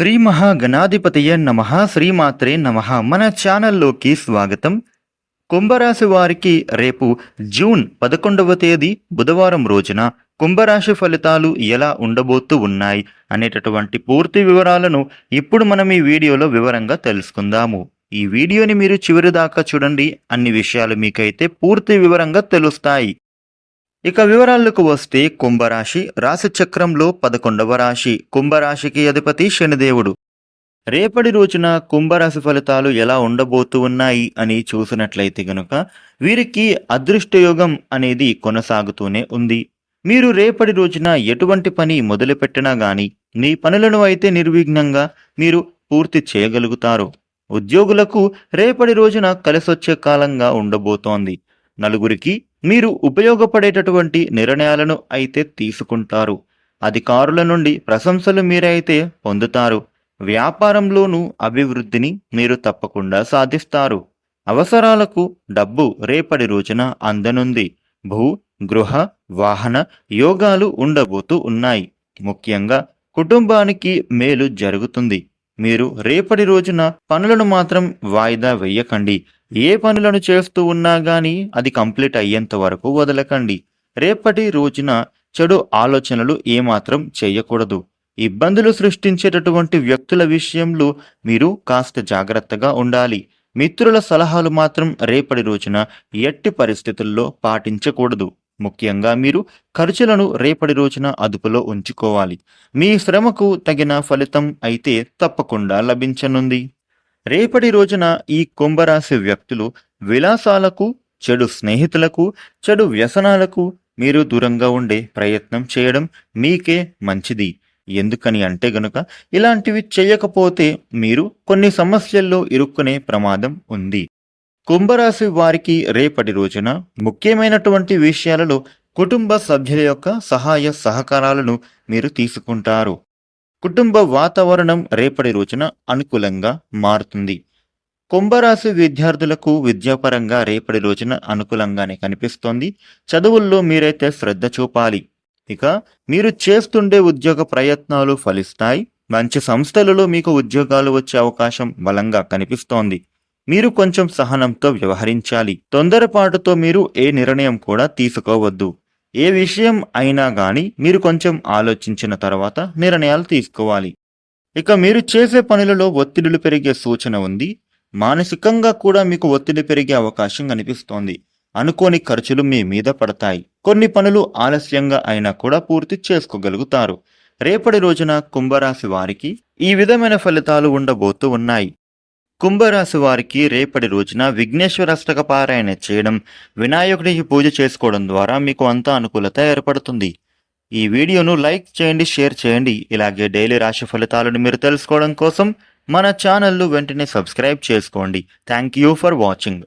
శ్రీ మహాగణాధిపతయ నమ శ్రీమాత్రే నమ. మన ఛానల్లోకి స్వాగతం. కుంభరాశి వారికి రేపు జూన్ పదకొండవ తేదీ బుధవారం రోజున కుంభరాశి ఫలితాలు ఎలా ఉండబోతూ ఉన్నాయి అనేటటువంటి పూర్తి వివరాలను ఇప్పుడు మనం ఈ వీడియోలో వివరంగా తెలుసుకుందాము. ఈ వీడియోని మీరు చివరి దాకా చూడండి. అన్ని విషయాలు మీకైతే పూర్తి వివరంగా తెలుస్తాయి. ఇక వివరాలకు వస్తే కుంభరాశి రాశిచక్రంలో పదకొండవ రాశి. కుంభరాశికి అధిపతి శనిదేవుడు. రేపటి రోజున కుంభరాశి ఫలితాలు ఎలా ఉండబోతూ ఉన్నాయి అని చూసినట్లయితే గనుక వీరికి అదృష్టయోగం అనేది కొనసాగుతూనే ఉంది. మీరు రేపటి రోజున ఎటువంటి పని మొదలుపెట్టినా గాని మీ పనులను అయితే నిర్విఘ్నంగా మీరు పూర్తి చేయగలుగుతారు. ఉద్యోగులకు రేపటి రోజున కలిసొచ్చే కాలంగా ఉండబోతోంది. నలుగురికి మీరు ఉపయోగపడేటటువంటి నిర్ణయాలను అయితే తీసుకుంటారు. అధికారుల నుండి ప్రశంసలు మీరైతే పొందుతారు. వ్యాపారంలోనూ అభివృద్ధిని మీరు తప్పకుండా సాధిస్తారు. అవసరాలకు డబ్బు రేపటి రోజున అందనుంది. భూ గృహ వాహన యోగాలు ఉండబోతూ ఉన్నాయి. ముఖ్యంగా కుటుంబానికి మేలు జరుగుతుంది. మీరు రేపటి రోజున పనులను మాత్రం వాయిదా వేయకండి. ఏ పనులను చేస్తూ ఉన్నా కానీ అది కంప్లీట్ అయ్యేంత వరకు వదలకండి. రేపటి రోజున చెడు ఆలోచనలు ఏమాత్రం చేయకూడదు. ఇబ్బందులు సృష్టించేటటువంటి వ్యక్తుల విషయంలో మీరు కాస్త జాగ్రత్తగా ఉండాలి. మిత్రుల సలహాలు మాత్రం రేపటి రోజున ఎట్టి పరిస్థితుల్లో పాటించకూడదు. ముఖ్యంగా మీరు ఖర్చులను రేపటి రోజున అదుపులో ఉంచుకోవాలి. మీ శ్రమకు తగిన ఫలితం అయితే తప్పకుండా లభించనుంది. రేపటి రోజున ఈ కుంభరాశి వ్యక్తులు విలాసాలకు చెడు స్నేహితులకు చెడు వ్యసనాలకు మీరు దూరంగా ఉండే ప్రయత్నం చేయడం మీకే మంచిది. ఎందుకని అంటే గనుక ఇలాంటివి చేయకపోతే మీరు కొన్ని సమస్యల్లో ఇరుక్కునే ప్రమాదం ఉంది. కుంభరాశి వారికి రేపటి రోజున ముఖ్యమైనటువంటి విషయాలలో కుటుంబ సభ్యుల యొక్క సహాయ సహకారాలను మీరు తీసుకుంటారు. కుటుంబ వాతావరణం రేపటి రోజున అనుకూలంగా మారుతుంది. కుంభరాశి విద్యార్థులకు విద్యాపరంగా రేపటి రోజున అనుకూలంగానే కనిపిస్తోంది. చదువుల్లో మీరైతే శ్రద్ధ చూపాలి. ఇక మీరు చేస్తుండే ఉద్యోగ ప్రయత్నాలు ఫలిస్తాయి. మంచి సంస్థలలో మీకు ఉద్యోగాలు వచ్చే అవకాశం బలంగా కనిపిస్తోంది. మీరు కొంచెం సహనంతో వ్యవహరించాలి. తొందరపాటుతో మీరు ఏ నిర్ణయం కూడా తీసుకోవద్దు. ఏ విషయం అయినా కానీ మీరు కొంచెం ఆలోచించిన తర్వాత నిర్ణయాలు తీసుకోవాలి. ఇక మీరు చేసే పనులలో ఒత్తిడులు పెరిగే సూచన ఉంది. మానసికంగా కూడా మీకు ఒత్తిడి పెరిగే అవకాశం కనిపిస్తోంది. అనుకోని ఖర్చులు మీ మీద పడతాయి. కొన్ని పనులు ఆలస్యంగా అయినా కూడా పూర్తి చేసుకోగలుగుతారు. రేపటి రోజున కుంభరాశి వారికి ఈ విధమైన ఫలితాలు ఉండబోతూ ఉన్నాయి. కుంభరాశి వారికి రేపటి రోజున విఘ్నేశ్వర అష్టక పారాయణ చేయడం వినాయకుడికి పూజ చేసుకోవడం ద్వారా మీకు అంతా అనుకూలత ఏర్పడుతుంది. ఈ వీడియోను లైక్ చేయండి షేర్ చేయండి. ఇలాగే డైలీ రాశి ఫలితాలను మీరు తెలుసుకోవడం కోసం మన ఛానల్ను వెంటనే సబ్స్క్రైబ్ చేసుకోండి. Thank you for watching.